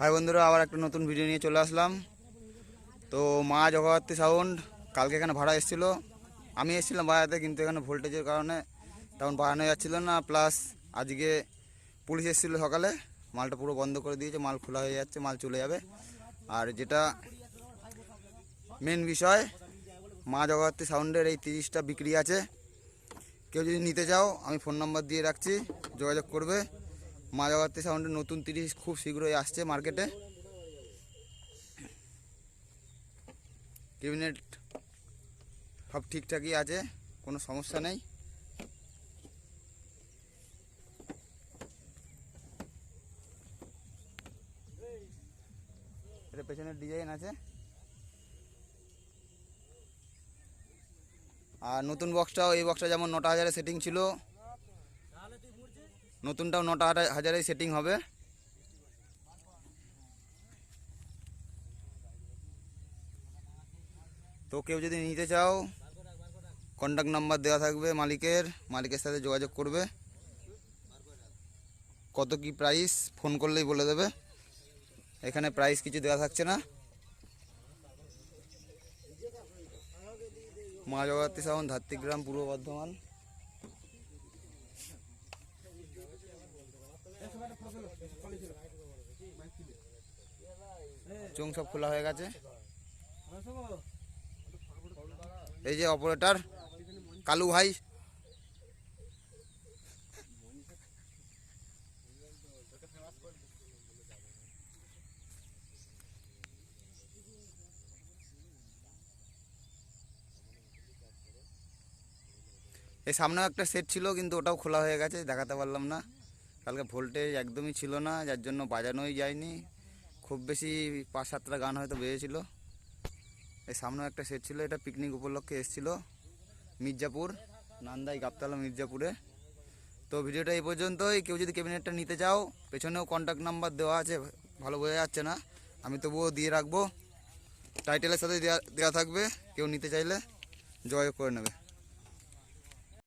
High বন্ধুরা, আবার একটা নতুন ভিডিও নিয়ে চলে আসলাম। তো মা জগদ্ধাত্রী সাউন্ড কালকে এখানে ভাড়া এসেছিল। আমি এসেছিলাম বাড়াতে কিন্তু এখানে ভোল্টেজের কারণে তেমন বাড়ানো যাচ্ছিল না। প্লাস আজকে পুলিশ এসেছিল সকালে। মালটা পুরো বন্ধ করে দিয়েছে, মাল খোলা হয়ে যাচ্ছে, মাল চলে যাবে। আর যেটা মেন বিষয়, মা জগদ্ধাত্রী সাউন্ডের এই তিরিশটা বিক্রি আছে। কেউ যদি নিতে চাও, আমি ফোন নাম্বার দিয়ে রাখছি, যোগাযোগ করবে। মা সাউন্ডের নতুন তিরিশ খুব শীঘ্রই আসছে মার্কেটে ক্যাবিনেট সব ঠিকঠাকই আছে, কোনো সমস্যা নেই। এটা পেছনের ডিজাইন আছে। আর নতুন বক্সটাও এই বক্সটা যেমন নটা হাজারে সেটিং ছিল নতুনটাও নটা হাজার- হাজারে সেটিং হবে। তো কেউ যদি নিতে চাও কন্ট্যাক্ট নাম্বার দেওয়া থাকবে মালিকের মালিকের সাথে যোগাযোগ করবে। কত কি প্রাইস ফোন করলেই বলে দেবে। এখানে প্রাইস কিছু দেওয়া থাকছে না। মা জগত্রী সাউন্ড ধাত্রিগ্রাম, পূর্ব বর্ধমান। চোং সব খোলা হয়ে গেছে। এই যে অপারেটর কালু ভাই। এই সামনেও একটা সেট ছিল কিন্তু ওটাও খোলা হয়ে গেছে দেখাতে পারলাম না। কালকে ভোল্টেজ একদমই ছিল না, যার জন্য বাজানোই যায়নি। খুব বেশি পাঁচ সাতটা গান হয়তো বেজেছিল। এই সামনেও একটা সেট ছিল, এটা পিকনিক উপলক্ষে এসেছিল। মির্জাপুর, নান্দাই গাবতলা মির্জাপুরে। তো ভিডিওটা এই পর্যন্তই। কেউ যদি ক্যাবিনেটটা নিতে চাও, পেছনেও কন্ট্যাক্ট নাম্বার দেওয়া আছে, ভালো বোঝা যাচ্ছে না। আমি তবুও দিয়ে রাখব। টাইটেলের সাথে দেওয়া দেওয়া থাকবে, কেউ নিতে চাইলে যোগাযোগ করে নেবে।